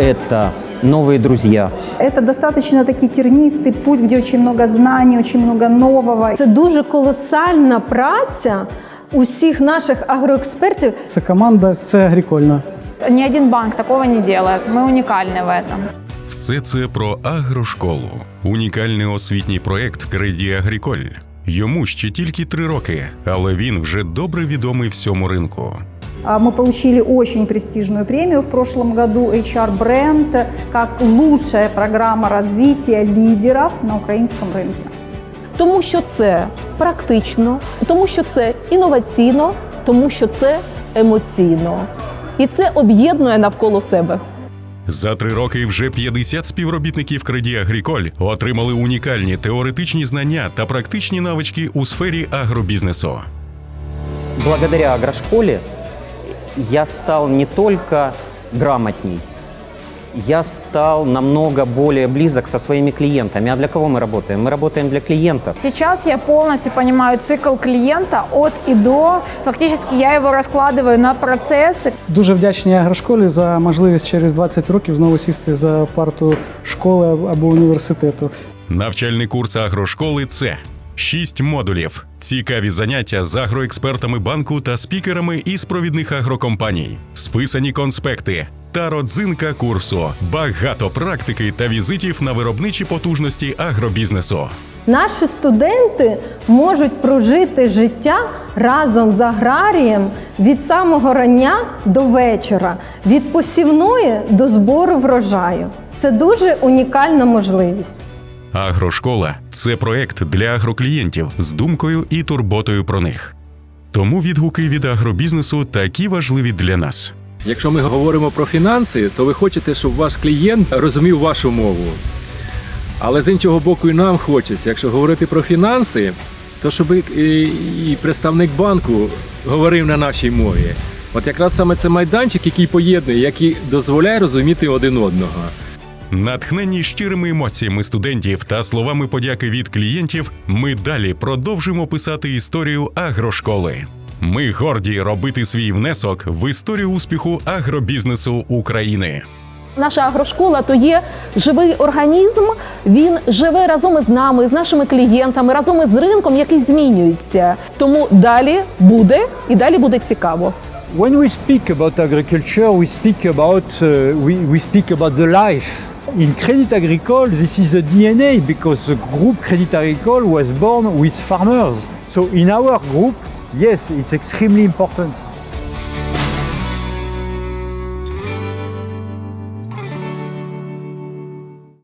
это новые друзья. Это достаточно таки тернистый путь, где очень много знаний, очень много нового. Це дуже колосальна праця усіх наших агроекспертів. Це команда, це агрікольна. Ни один банк такого не делает. Мы уникальны в этом. Все це про агрошколу, унікальний освітній проект Креді Агріколь. Йому ще тільки три роки, але він вже добре відомий всьому ринку. А Мы получили очень престижную премию в прошлом году HR Brand как лучшая программа развития лидеров на украинском рынке. тому що це практично, тому що це інноваційно, тому що це емоційно. І це об'єднує навколо себе. За три роки вже 50 співробітників Креді Агріколь отримали унікальні теоретичні знання та практичні навички у сфері агробізнесу. Благодаря агрошколе я стал не только грамотней, я стал намного более близок со своими клиентами. А для кого мы работаем? Мы работаем для клиентов. Сейчас я полностью понимаю цикл клиента от и до. Фактически я его раскладываю на процессы. Дуже вдячні агрошколі за можливість через 20 років знову сісти за парту школи або університету. Навчальний курс агрошколи це шість модулів, цікаві заняття з агроекспертами банку та спікерами із провідних агрокомпаній, списані конспекти та родзинка курсу, багато практики та візитів на виробничі потужності агробізнесу. Наші студенти можуть прожити життя разом з аграрієм від самого рання до вечора, від посівної до збору врожаю. Це дуже унікальна можливість. Агрошкола це проект для агроклієнтів з думкою і турботою про них. Тому відгуки від агробізнесу такі важливі для нас. Якщо ми говоримо про фінанси, то ви хочете, щоб ваш клієнт розумів вашу мову. Але з іншого боку, і нам хочеться, якщо говорити про фінанси, то щоб і, представник банку говорив на нашій мові. От якраз саме це майданчик, який поєднує, який дозволяє розуміти один одного. Натхнені щирими емоціями студентів та словами подяки від клієнтів, ми далі продовжимо писати історію агрошколи. Ми горді робити свій внесок в історію успіху агробізнесу України. Наша агрошкола то є живий організм. Він живе разом із нами, з нашими клієнтами, разом із ринком, який змінюється. Тому далі буде і далі буде цікаво. When we speak about agriculture, we speak about uh, we, we speak about the life. In Crédit Agricole, this is the DNA because the group Crédit Agricole was born with farmers. So in our group, yes, it's extremely important.